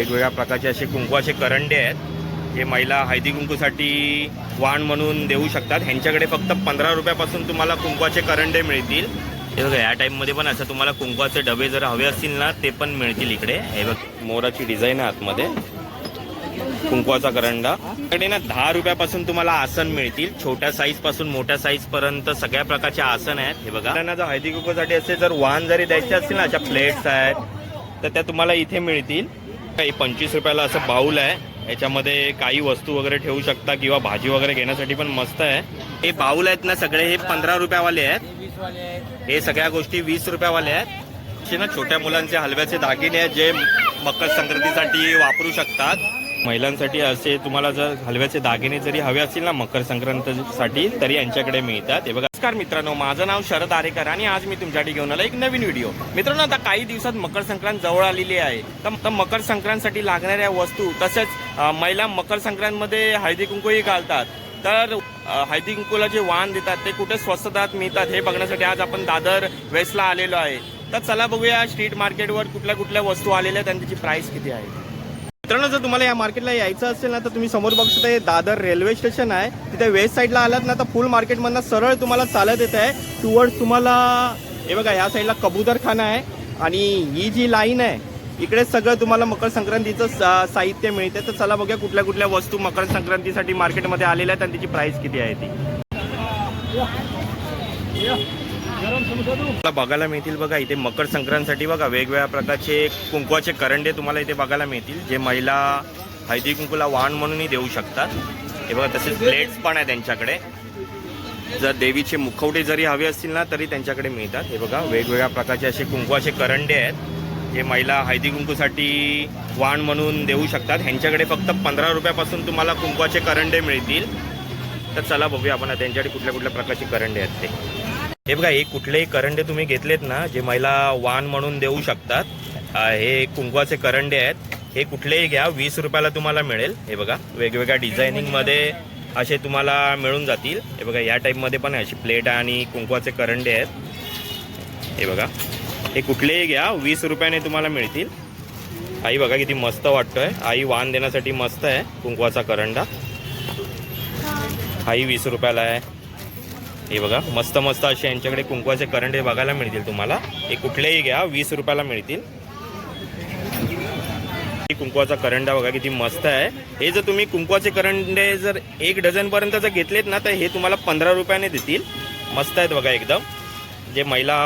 वेगवेगळ्या प्रकारचे असे कुंकवाचे करंडे आहेत जे महिला हळदी कुंकूसाठी वाण म्हणून देऊ शकतात. ह्यांच्याकडे फक्त पंधरा रुपयापासून तुम्हाला कुंकवाचे करंडे मिळतील. हे बघा या टाईपमध्ये पण असं तुम्हाला कुंकवाचे डबे जर हवे असतील ना ते पण मिळतील इकडे. हे बघ मोराची डिझाईन आहे आतमध्ये. कुंकवाचा करंडा. इकडे ना दहा रुपयापासून तुम्हाला आसन मिळतील. छोट्या साईजपासून मोठ्या साईज पर्यंत सगळ्या प्रकारचे आसन आहेत. हे बघा. त्यांना जर हळदी कुंकूसाठी असे जर वाहन जरी द्यायचे असतील ना अशा प्लेट्स आहेत तर त्या तुम्हाला इथे मिळतील. काही पंचवीस रुपयाला असं बाऊल आहे. याच्यामध्ये काही वस्तू वगैरे ठेवू शकता किंवा भाजी वगैरे घेण्यासाठी पण मस्त आहे. हे बाऊल आहेत ना सगळे हे पंधरा रुपयावाले आहेत. हे सगळ्या गोष्टी वीस रुपयावाले आहेत. असे ना छोट्या मुलांचे हलव्याचे दागिने आहेत जे मकर संक्रांतीसाठी वापरू शकतात. महिलांसाठी असे तुम्हाला जर हलव्याचे दागिने जरी हवे असतील ना मकर संक्रांतीसाठी तरी यांच्याकडे मिळतात. हे बघा. नमस्कार मित्रांनो माझं नाव शरद आरेकर आणि आज मी तुमच्यासाठी घेऊन आलो एक नवीन व्हिडिओ मित्रांनो आता काही दिवसात मकर संक्रांत जवळ आलेली आहे. तर तर मकर संक्रांतसाठी लागणाऱ्या वस्तू तसेच महिला मकर संक्रांतमध्ये हळदी कुंकूही घालतात. तर हळदी कुंकूला जे वाण देतात ते कुठे स्वस्त दरात मिळतात हे बघण्यासाठी आज आपण दादर वेस्टला आलेलो आहे. तर चला बघूया स्ट्रीट मार्केटवर कुठल्या कुठल्या वस्तू आलेल्या आहेत आणि त्याची प्राईस किती आहे. मित्रांनो जर तुम्हाला या मार्केटला यायचं असेल ना तर तुम्ही समोर बघू शकता हे दादर रेल्वे स्टेशन आहे. तिथे वेस्ट साईडला आलात ना तर फुल मार्केटमधनं सरळ तुम्हाला चालत येत आहे टुवर्ड तुम्हाला हे बघा ह्या साईडला कबूतरखाना आहे. आणि ही जी लाईन आहे इकडे सगळं तुम्हाला मकर संक्रांतीचं सा- साहित्य मिळते तर चला बघूया कुठल्या कुठल्या वस्तू मकर संक्रांतीसाठी मार्केटमध्ये आलेल्या आहेत आणि त्याची प्राइस किती आहे ती. या. बघायला मिळतील बघा इथे मकर संक्रांतीसाठी बघा वेगवेगळ्या प्रकारचे कुंकवाचे करंडे तुम्हाला इथे बघायला मिळतील जे महिला हळदी कुंकूला वाण म्हणूनही देऊ शकतात. हे बघा तसेच प्लेट्स पण आहे त्यांच्याकडे. जर देवीचे मुखवटे जरी हवे असतील ना तरी त्यांच्याकडे मिळतात. हे बघा वेगवेगळ्या प्रकारचे असे कुंकवाचे करंडे आहेत जे महिला हळदी कुंकूसाठी वाण म्हणून देऊ शकतात. ह्यांच्याकडे फक्त पंधरा रुपयापासून तुम्हाला कुंकवाचे करंडे मिळतील. तर चला बघूया आपण त्यांच्याकडे कुठल्या कुठल्या प्रकारचे करंडे आहेत ते. हे बघा हे कुठलेही करंडे तुम्ही घेतलेत ना जे महिला वाण म्हणून देऊ शकतात हे कुंकवाचे करंडे आहेत हे कुठलेही घ्या वीस रुपयाला तुम्हाला मिळेल. हे बघा वेगवेगळ्या डिझायनिंगमध्ये असे तुम्हाला मिळून जातील. हे बघा या टाईपमध्ये पण अशी प्लेट आणि कुंकवाचे करंडे आहेत. हे बघा हे कुठलेही घ्या वीस रुपयाने तुम्हाला मिळतील. आई बघा किती मस्त वाटतोय. आई वाण देण्यासाठी मस्त आहे कुंकवाचा करंडा. आई वीस रुपयाला आहे. हे बघा मस्त मस्त असे यांच्याकडे कुंकवाचे करंडे बघायला मिळतील तुम्हाला. हे कुठलेही घ्या वीस रुपयाला मिळतील. कुंकवाचा करंडा बघा किती मस्त आहे. हे जर तुम्ही कुंकवाचे करंडे जर एक डझनपर्यंत जर घेतलेत ना तर हे तुम्हाला पंधरा रुपयाने देतील. मस्त आहेत बघा एकदम. जे महिला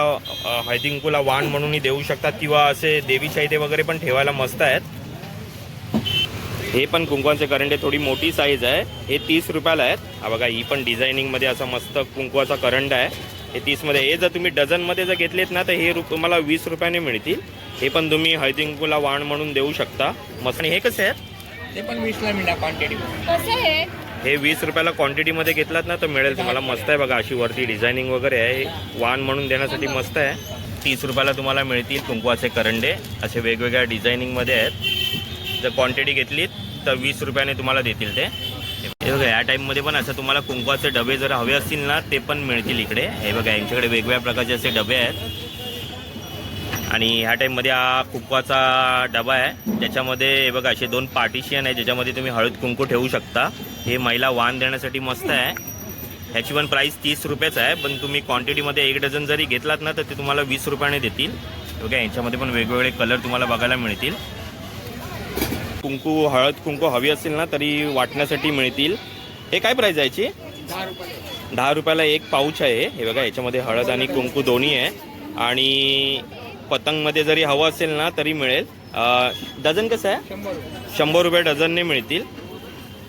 अ, हळदी कुंकूला वाण म्हणूनही देऊ शकतात किंवा असे देवी इथे वगैरे पण ठेवायला मस्त आहेत. हे पण कुंकवाचे करंडे थोडी मोठी साईज आहे. हे तीस रुपयाला आहेत. हा बघा ही पण डिझायनिंगमध्ये असा मस्त कुंकवाचा करंडा आहे. हे तीसमध्ये हे जर तुम्ही डझनमध्ये जर घेतलेत ना तर हे रु तुम्हाला वीस रुपयाने मिळतील. हे पण तुम्ही हळदी कुंकूला वाण म्हणून देऊ शकता. मस्त. आणि हे कसे आहेत? ते पण वीसला मिळणार क्वांटिटी कसं आहे हे वीस रुपयाला क्वांटिटीमध्ये घेतलात ना तर मिळेल तुम्हाला मस्त आहे बघा. अशी वरती डिझायनिंग वगैरे आहे. वाण म्हणून देण्यासाठी मस्त आहे. तीस रुपयाला तुम्हाला मिळतील कुंकवाचे करंडे. असे वेगवेगळ्या डिझायनिंगमध्ये आहेत. जर क्वांटिटी घेतलीत तर वीस रुपयाने तुम्हाला देतील ते. हे बघा या टाईपमध्ये पण असं तुम्हाला कुंकवाचे डबे जर हवे असतील ना ते पण मिळतील इकडे. हे बघा यांच्याकडे वेगवेगळ्या प्रकारचे असे डबे आहेत. आणि ह्या टाईममध्ये हा कुंकवाचा डबा आहे. ज्याच्यामध्ये हे बघा असे दोन पार्टिशियन आहे ज्याच्यामध्ये तुम्ही हळद कुंकू ठेवू शकता. हे महिला वाण देण्यासाठी मस्त आहे. ह्याची पण प्राईस तीस रुपयेच आहे. पण तुम्ही क्वांटिटीमध्ये एक डझन जरी घेतलात ना तर ते तुम्हाला वीस रुपयाने देतील. ओके यांच्यामध्ये पण वेगवेगळे कलर तुम्हाला बघायला मिळतील. कुंकू हळद कुंकू हवी असेल ना तरी वाटण्यासाठी मिळतील. हे काय प्राईज आहे याची? दहा रुपयाला एक पाऊच आहे. हे बघा याच्यामध्ये हळद आणि कुंकू दोन्ही आहे. आणि पतंगमध्ये जरी हवं असेल ना तरी मिळेल. डझन कसं आहे? शंभर रुपये डझनने मिळतील.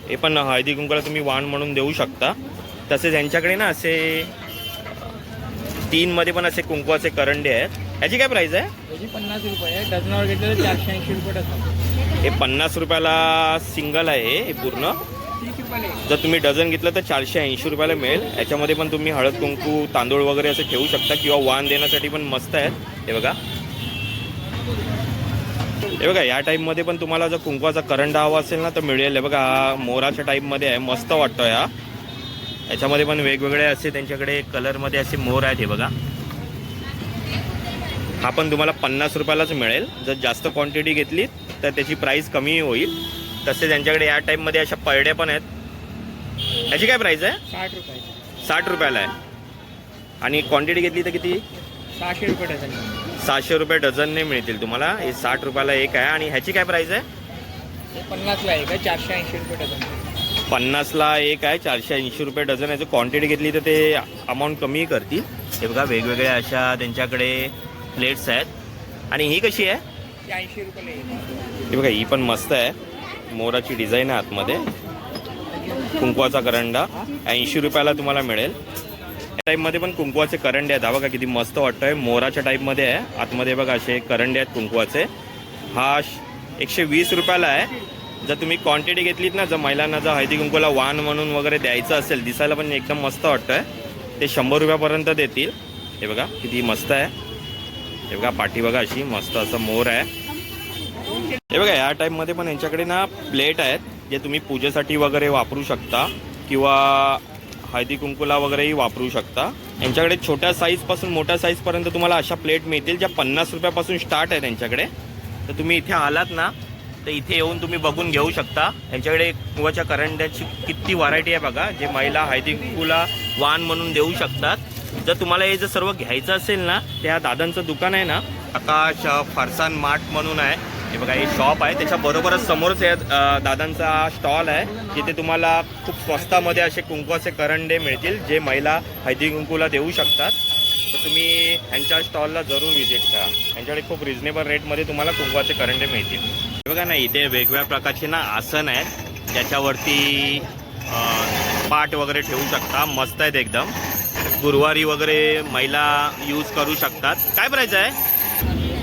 हे पण हळदी कुंकूला तुम्ही वाण म्हणून देऊ शकता. तसेच यांच्याकडे ना असे तीनमध्ये पण असे कुंकू असे करंडे आहेत. याची काय प्राईस आहे? पन्नास रुपये डझनावर घेतलं तर चारशे ऐंशी रुपये हे पन्नास रुपयाला सिंगल आहे हे पूर्ण. जर तुम्ही डझन घेतलं तर चारशे ऐंशी रुपयाला मिळेल. याच्यामध्ये पण तुम्ही हळद कुंकू तांदूळ वगैरे असं ठेवू शकता किंवा वाण देण्यासाठी पण मस्त आहेत. हे बघा. हे बघा या टाईपमध्ये पण तुम्हाला जर कुंकवाचा करंडा हवा असेल ना तर मिळेल. हे बघा हा मोराच्या टाईपमध्ये आहे. मस्त वाटतो हा. याच्यामध्ये पण वेगवेगळे असे त्यांच्याकडे कलरमध्ये असे मोर आहेत हे बघा. हा पण तुम्हाला पन्नास रुपयालाच मिळेल. जर जास्त क्वांटिटी घेतली तर त्याची प्राईस कमी होईल. तसेच यांच्याकडे या टाईपमध्ये अशा परड्या पण आहेत. याची काय प्राईस आहे? साठ रुपयाचे. साठ रुपयाला आहे. आणि क्वांटिटी घेतली तर किती? सहाशे रुपये डझन. सहाशे रुपये डझनने मिळतील तुम्हाला. हे साठ रुपयाला एक आहे. आणि ह्याची काय प्राईस आहे? पन्नासला आहे. का चारशे ऐंशी रुपये डझन. पन्नासला एक आहे. चारशे ऐंशी रुपये डझन. याचं क्वांटिटी घेतली तर ते अमाऊंट कमी करतील. हे बघा वेगवेगळ्या अशा त्यांच्याकडे प्लेट्स आहेत. आणि ही कशी आहे? ऐंशी रुपये हे बघा ही पण मस्त आहे. मोराची डिझाईन आहे आतमध्ये. कुंकवाचा करंडा. ऐंशी रुपयाला तुम्हाला मिळेल. या टाईपमध्ये पण कुंकवाचे करंडे आहेत. हा बघा किती मस्त वाटतोय. मोराच्या टाईपमध्ये आहे. आतमध्ये बघा असे करंडे आहेत कुंकवाचे. हा श- एकशे वीस रुपयाला आहे. जर तुम्ही क्वांटिटी घेतलीत ना जर महिलांना जर हळदी कुंकूला वाण म्हणून वगैरे द्यायचं असेल दिसायला पण एकदम मस्त वाटतंय. ते शंभर रुपयापर्यंत देतील. हे बघा किती मस्त आहे. हे बघा पाठी बघा अशी मस्त असं मोर आहे. हे बघा या टाईपमध्ये पण यांच्याकडे ना प्लेट आहेत जे तुम्ही पूजेसाठी वगैरे वापरू शकता किंवा हळदी कुंकुला वगैरेही वापरू शकता. यांच्याकडे छोट्या साईजपासून मोठ्या साईजपर्यंत तुम्हाला अशा प्लेट मिळतील ज्या पन्नास रुपयापासून स्टार्ट आहे त्यांच्याकडे तर तुम्ही इथे आलात ना तर इथे येऊन तुम्ही बघून घेऊ शकता. यांच्याकडे कुवाच्या करंड्याची किती व्हरायटी आहे बघा जे महिला हळदी कुंकूला वाण म्हणून देऊ शकतात. जर तुम्हाला हे जर सर्व घ्यायचं असेल ना त्या दादांचं दुकान आहे ना आकाश फरसान मार्ट म्हणून आहे. हे बघा हे शॉप आहे. त्याच्या बरोबरच समोरच या दादांचा स्टॉल आहे. तिथे तुम्हाला खूप स्वस्तामध्ये असे कुंकवाचे करंडे मिळतील जे महिला हळदी कुंकूला देऊ शकतात. तर तुम्ही ह्यांच्या स्टॉलला जरूर व्हिजिट करा. ह्यांच्याकडे खूप रिजनेबल रेटमध्ये तुम्हाला कुंकवाचे करंडे मिळतील. हे बघा ना इथे वेगवेगळ्या प्रकारचे ना आसन आहेत. ज्याच्यावरती पाठ वगैरे ठेवू शकता. मस्त आहेत एकदम. गुरुवारी वगैरे महिला यूज करू शकतात. काय प्राईज आहे?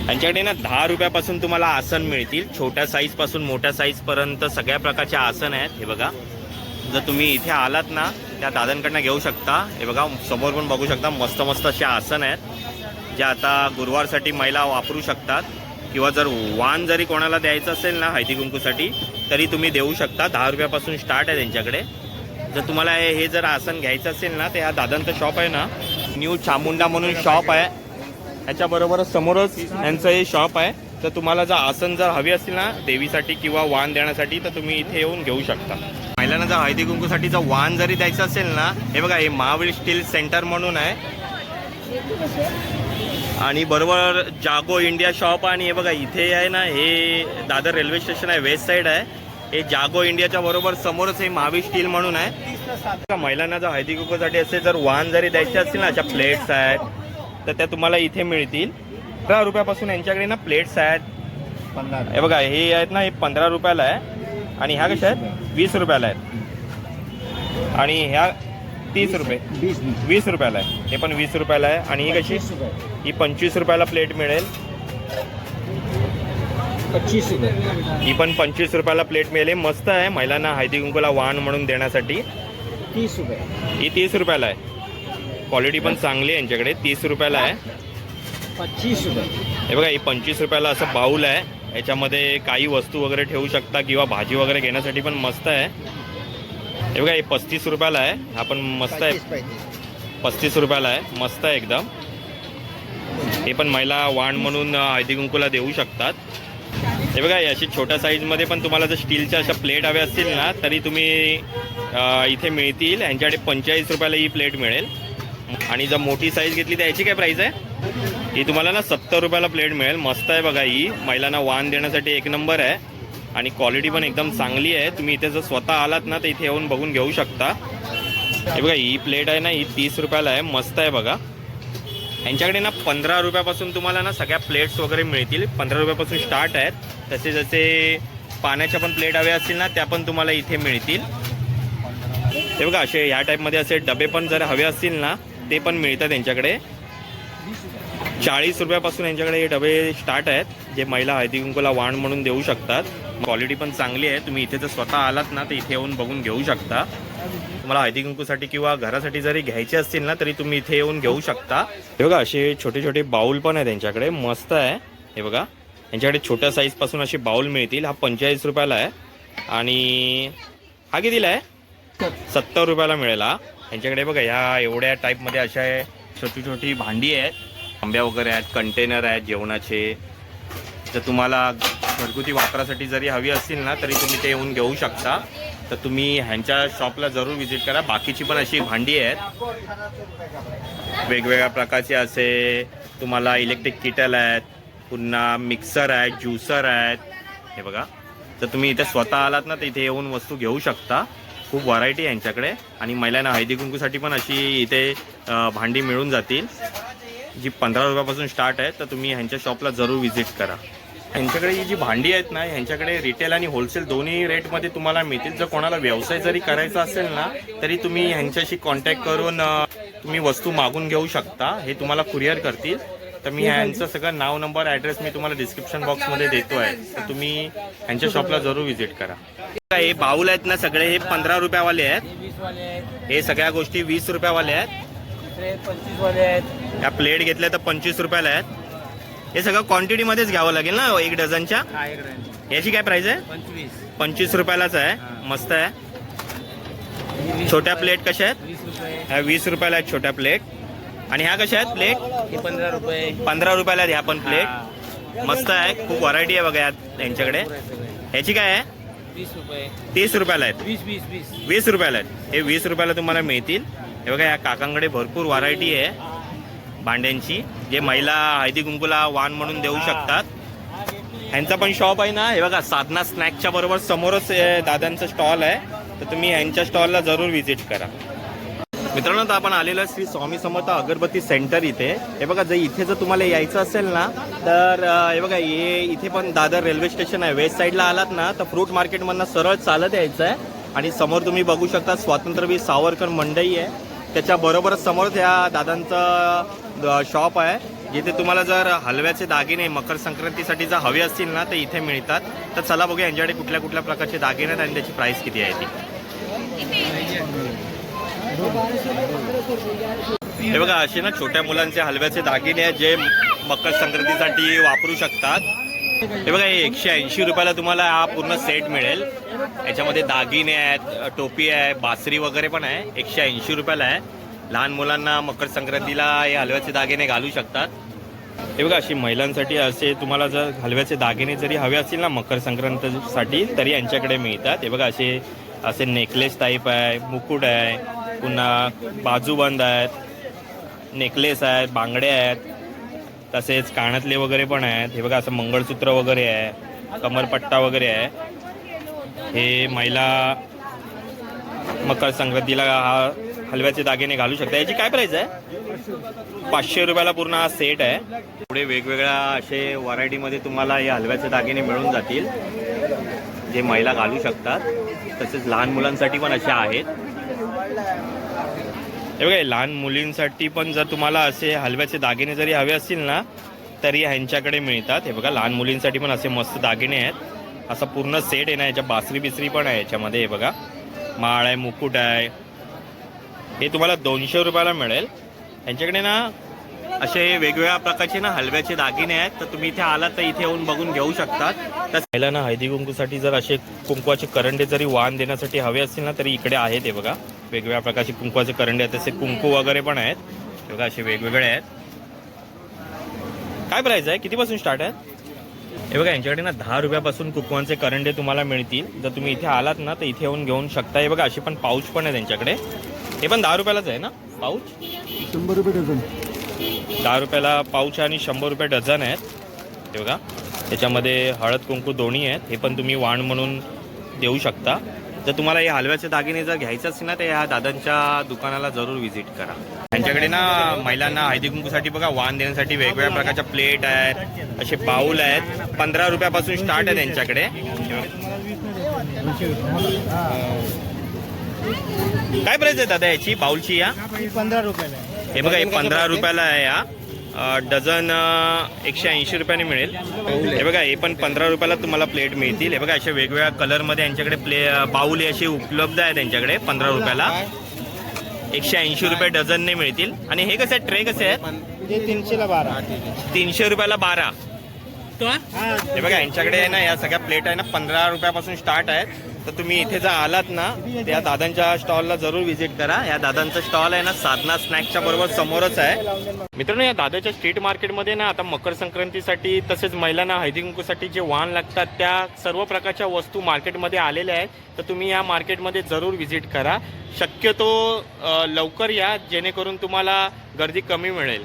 त्यांच्याकडे ना दहा रुपयापासून तुम्हाला आसन मिळतील. छोट्या साईजपासून मोठ्या साईजपर्यंत सगळ्या प्रकारचे आसन आहेत. हे बघा. जर तुम्ही इथे आलात ना त्या दादांकडनं घेऊ शकता. हे बघा समोर पण बघू शकता मस्त मस्त असे आसन आहेत. जे आता गुरुवारसाठी महिला वापरू शकतात. किंवा जर वाण जरी कोणाला द्यायचं असेल ना हळदी कुंकूसाठी तरी तुम्ही देऊ शकता. दहा रुपयापासून स्टार्ट आहे त्यांच्याकडे. जर तुम्हाला हे हे जर आसन घ्यायचं असेल ना तर ह्या दादांचं शॉप आहे ना न्यू चामुंडा म्हणून शॉप आहे. ह्याच्याबरोबरच समोरच यांचं हे शॉप आहे. तर तुम्हाला जर आसन जर हवी असतील ना देवीसाठी किंवा वाण देण्यासाठी तर तुम्ही इथे येऊन घेऊ शकता. महिलांना जर हळदी कुंकूसाठी जर वाण जरी द्यायचं असेल ना हे बघा हे महावीर स्टील सेंटर म्हणून आहे. आणि बरोबर जागो इंडिया शॉप आणि हे बघा इथे आहे ना हे दादर रेल्वे स्टेशन आहे वेस्ट साईड आहे. हे जागो इंडियाच्या बरोबर समोरच हे महावीर स्टील म्हणून आहे. का महिलांना जर हळदी कुंकूसाठी असे जर वाहन जरी द्यायचे असतील ना अशा प्लेट्स आहेत तर त्या तुम्हाला इथे मिळतील. पंधरा रुपयापासून यांच्याकडे ना प्लेट्स आहेत. हे बघा हे आहेत ना हे पंधरा रुपयाला आहे. आणि ह्या कशा आहेत? वीस रुपयाला आहेत. आणि ह्या तीस रुपये. वीस रुपयाला आहे. हे पण वीस रुपयाला आहे. आणि ही कशी? ही पंचवीस रुपयाला प्लेट मिळेल. पच्चीस रुपये. ही पण पंचवीस रुपयाला प्लेट मिळेल. मस्त आहे. महिलांना हळदी कुंकूला वाण म्हणून देण्यासाठी. तीस रुपये. ही तीस रुपयाला आहे. क्वालिटी पण चांगली आहे यांच्याकडे. तीस रुपयाला आहे. पच्चीस रुपये. हे बघा ही पंचवीस रुपयाला असं बाऊल आहे. याच्यामध्ये काही वस्तू वगैरे ठेवू शकता किंवा भाजी वगैरे घेण्यासाठी पण मस्त आहे. हे बघा हे पस्तीस रुपयाला आहे. हा पण मस्त आहे. पस्तीस रुपयाला आहे. मस्त आहे एकदम. हे पण महिला वाण म्हणून हळदी कुंकूला देऊ शकतात. हे बघा अशी छोट्या साईजमध्ये पण तुम्हाला जर स्टीलच्या अशा प्लेट हव्या असतील ना तरी तुम्ही इथे मिळतील. यांच्याकडे पंचेचाळीस रुपयाला ही प्लेट मिळेल. आणि जर मोठी साईज घेतली तर याची काय प्राईस आहे? ही तुम्हाला ना सत्तर रुपयाला प्लेट मिळेल. मस्त आहे बघा ही. महिलांना वाहन देण्यासाठी एक नंबर आहे. आणि क्वालिटी पण एकदम चांगली आहे. तुम्ही इथे जर स्वतः आलात ना तर इथे येऊन बघून घेऊ शकता. हे बघा ही प्लेट आहे ना ही तीस रुपयाला आहे. मस्त आहे बघा. यांच्याकडे ना पंधरा रुपयापासून तुम्हाला ना सगळ्या प्लेट्स वगैरे मिळतील. पंधरा रुपयापासून स्टार्ट आहेत. तसे जसे पाण्याच्या पण प्लेट हव्या असतील ना त्या पण तुम्हाला इथे मिळतील. ते बघा असे ह्या टाईपमध्ये असे डबे पण जर हवे असतील ना ते पण मिळतात यांच्याकडे. चाळीस रुपयापासून यांच्याकडे हे डबे स्टार्ट आहेत. जे महिला हळदी कुंकूला वाण म्हणून देऊ शकतात. क्वालिटी पण चांगली आहे. तुम्ही इथे जर स्वतः आलात ना तर इथे येऊन बघून घेऊ शकता. तुम्हाला हळदी कुंकूसाठी किंवा घरासाठी जरी घ्यायचे असतील ना तरी तुम्ही इथे येऊन घेऊ शकता. हे बघा असे छोटे छोटे बाऊल पण आहेत त्यांच्याकडे मस्त आहे. हे बघा यांच्याकडे छोट्या साईजपासून असे बाऊल मिळतील. हा पंचेचाळीस रुपयाला आहे. आणि हा कितीला आहे? सत्तर रुपयाला मिळेल हा. यांच्याकडे बघा ह्या एवढ्या टाईपमध्ये अशा छोटी छोटी भांडी आहेत. आंब्या वगैरे आहेत कंटेनर आहेत जेवणाचे. जर तुम्हाला घरगुती वापरासाठी जरी हवी असतील ना तरी तुम्ही ते येऊन घेऊ शकता. तर तुम्ही ह्यांच्या शॉपला जरूर व्हिजिट करा. बाकीची पण अशी भांडी आहेत. वेगवेगळ्या प्रकारचे असे तुम्हाला इलेक्ट्रिक किटल आहेत पुन्हा मिक्सर आहेत ज्युसर आहेत. हे बघा. तर तुम्ही इथे स्वतः आलात ना तर इथे येऊन वस्तू घेऊ शकता. खूप व्हरायटी आहे यांच्याकडे. आणि महिलांना हळदी कुंकूसाठी पण अशी इथे भांडी मिळून जातील. जी पंधरा रुपयापासून स्टार्ट आहे तर तुम्ही ह्यांच्या शॉपला जरूर व्हिजिट करा. ह्यांच्याकडे ही जी भांडी आहेत ना ह्यांच्याकडे रिटेल आणि होलसेल दोन्ही रेटमध्ये तुम्हाला मिळतील. जर कोणाला व्यवसाय जरी करायचा असेल ना तरी तुम्ही ह्यांच्याशी कॉन्टॅक्ट करून तुम्ही वस्तू मागून घेऊ शकता. हे तुम्हाला कुरिअर करतील. तर मी ह्यांचं सगळं नाव नंबर ॲड्रेस मी तुम्हाला डिस्क्रिप्शन बॉक्समध्ये देतो आहे तर तुम्ही ह्यांच्या शॉपला जरूर व्हिजिट करा. हे बाऊल आहेत ना सगळे हे पंधरा रुपयावाले आहेत. हे सगळ्या गोष्टी वीस रुपयावाले आहेत. या प्लेट घेतल्या तर पंचवीस रुपयाला आहेत. हे सगळं क्वांटिटीमध्येच घ्यावं लागेल ना एक डझनच्या? हा याची काय प्राइस आहे? पंचवीस. पंचवीस रुपयालाच आहे. मस्त आहे. छोट्या प्लेट कशा आहेत? वीस रुपये. ह्या वीस रुपयाला आहेत छोट्या प्लेट आणि ह्या कशा आहेत प्लेट हे पंधरा रुपये. पंधरा रुपयाला आहेत ह्या पण प्लेट. मस्त आहे. खूप व्हरायटी आहे बघा यात यांच्याकडे. पुरे सगळे. ह्याची काय आहे? वीस रुपये. तीस रुपयाला आहेत. वीस वीस वीस. वीस रुपयाला आहेत. हे वीस रुपयाला तुम्हाला मिळतील. हे बघा या काकांकडे भरपूर व्हरायटी आहे. भांड्यांची. जे महिला हळदी कुंकूला वाण म्हणून देऊ शकतात. ह्यांचा पण शॉप आहे ना. हे बघा साधना स्नॅक्सच्या बरोबर समोरच दादांचं स्टॉल आहे. तर तुम्ही ह्यांच्या स्टॉलला जरूर व्हिजिट करा. मित्रांनो तर आपण आलेलो श्री स्वामी समर्थ अगरबत्ती सेंटर इथे. हे बघा जर इथे जर तुम्हाला यायचं असेल ना तर हे बघा हे इथे पण दादर रेल्वे स्टेशन आहे. वेस्ट साईडला आलात ना तर फ्रूट मार्केटमधनं सरळ चालत यायचं आहे. आणि समोर तुम्ही बघू शकता स्वातंत्र्यवीर सावरकर मंडई आहे. त्याच्या बरोबरच समोरच त्या दादांचं शॉप आहे. जिथे तुम्हाला जर हलव्याचे दागिने मकर संक्रांतीसाठी जर हवे असतील ना तर इथे मिळतात. तर चला बघूया यांच्याकडे कुठल्या कुठल्या प्रकारचे दागिने आहेत आणि त्याची प्राइस किती आहे ती. हे बघा असे ना छोट्या मुलांचे हलव्याचे दागिने आहेत जे मकर संक्रांतीसाठी वापरू शकतात. हे बघा हे एकशे ऐंशी रुपयाला तुम्हाला हा पूर्ण सेट मिळेल. याच्यामध्ये दागिने आहेत टोपी आहे बासरी वगैरे पण आहे. एकशे ऐंशी रुपयाला आहे. लहान मुलांना मकर संक्रांतीला हे हलव्याचे दागिने घालू शकतात. हे बघा अशी महिलांसाठी असे तुम्हाला जर हलव्याचे दागिने जरी हवे असतील ना मकर संक्रांतीसाठी तरी यांच्याकडे मिळतात. हे बघा असे असे नेकलेस टाईप आहे मुकुट आहे पुन्हा बाजूबंद आहेत नेकलेस आहेत बांगडे आहेत तसेच कानातले वगैरे पण आहेत. हे बघा असं मंगळसूत्र वगैरे आहे कमरपट्टा वगैरे आहे. हे महिला मकर संक्रांतीला हा हलव्याचे दागिने घालू शकता. याची काय प्राईस आहे? पाचशे रुपयाला पूर्ण हा सेट आहे. पुढे वेगवेगळ्या असे व्हरायटीमध्ये तुम्हाला हे हलव्याचे दागिने मिळून जातील. जे महिला घालू शकतात. तसेच लहान मुलांसाठी पण असे आहेत. हे बघा लहान मुलींसाठी पण जर तुम्हाला असे हलव्याचे दागिने जरी हवे असतील ना तरी ह्यांच्याकडे मिळतात. हे बघा लहान मुलींसाठी पण असे मस्त दागिने आहेत. असा पूर्ण सेट आहे ना याच्या बासरी बिसरी पण आहे याच्यामध्ये हे बघा. माळ आहे मुकुट आहे. हे तुम्हाला दोनशे रुपयाला मिळेल. यांच्याकडे ना असे वेगवेगळ्या प्रकारचे ना हलव्याचे दागिने आहेत. तर तुम्ही इथे आलात तर इथे येऊन बघून घेऊ शकतात. तर पहिला ना हळदी कुंकूसाठी जर असे कुंकवाचे करंडे जरी वाण देण्यासाठी हवे असतील ना तरी इकडे आहेत हे बघा. वेगवेगळ्या प्रकारचे कुंकवाचे करंडे आहेत. तसे कुंकू वगैरे पण आहेत. बघा असे वेगवेगळे आहेत. काय प्राईज आहे? कितीपासून स्टार्ट आहे? हे बघा यांच्याकडे ना दहा रुपयापासून कुंकवांचे करंडे तुम्हाला मिळतील. जर तुम्ही इथे आलात ना तर इथे येऊन घेऊन शकता. हे बघा असे पण पाऊच पण आहे त्यांच्याकडे. हे पण दहा रुपयालाच आहे ना? पाऊच? शंभर रुपये डझन. दहा रुपयाला पाऊच आणि शंभर रुपये डझन आहेत. हे बघा त्याच्यामध्ये हळद कुंकू दोन्ही आहेत. हे पण तुम्ही वाण म्हणून देऊ शकता. जर तुम्हाला हे हलव्याचे दागिने जर घ्यायचे असतील ना तर या दादांच्या दुकानाला जरूर व्हिजिट करा. त्यांच्याकडे ना महिलांना हळदी कुंकूसाठी बघा वाण देण्यासाठी वेगवेगळ्या प्रकारच्या प्लेट आहेत असे बाऊल आहेत. पंधरा रुपयापासून स्टार्ट आहे त्यांच्याकडे. काय प्राइस आहे दादा याची? बाऊलची या? पंधरा रुपयाला हे बघा हे पंधरा रुपयाला आहे या अ, डझन अ, एकशे ऐंशी रुपयाने मिळेल. हे बघा हे पण पंधरा रुपयाला तुम्हाला प्लेट मिळतील. हे बघा अशा वेगवेगळ्या कलरमध्ये यांच्याकडे प्ले बाऊल हे असे उपलब्ध आहे त्यांच्याकडे पंधरा रुपयाला. एकशे ऐंशी रुपये डझनने मिळतील. आणि हे कसे आहेत ट्रे कसे आहेत? ते तीनशेला बारा. तीनशे रुपयाला बारा. तो? हे. बघा यांच्याकडे आहे ना या सगळ्या प्लेट आहे ना पंधरा रुपयापासून स्टार्ट आहेत. तर तुम्ही इथे जर आलात ना त्या दादांच्या स्टॉलला जरूर व्हिजिट करा. या दादांचा स्टॉल आहे ना साधना स्नॅक्सच्या बरोबर समोरच आहे. मित्रांनो या दादाच्या स्ट्रीट मार्केटमध्ये ना आता मकर संक्रांतीसाठी तसेच महिलांना हळदी कुंकूसाठी जे वाहन लागतात त्या सर्व प्रकारच्या वस्तू मार्केटमध्ये आलेल्या आहेत. तर तुम्ही या मार्केटमध्ये जरूर व्हिजिट करा. शक्यतो लवकर या जेणेकरून तुम्हाला गर्दी कमी मिळेल.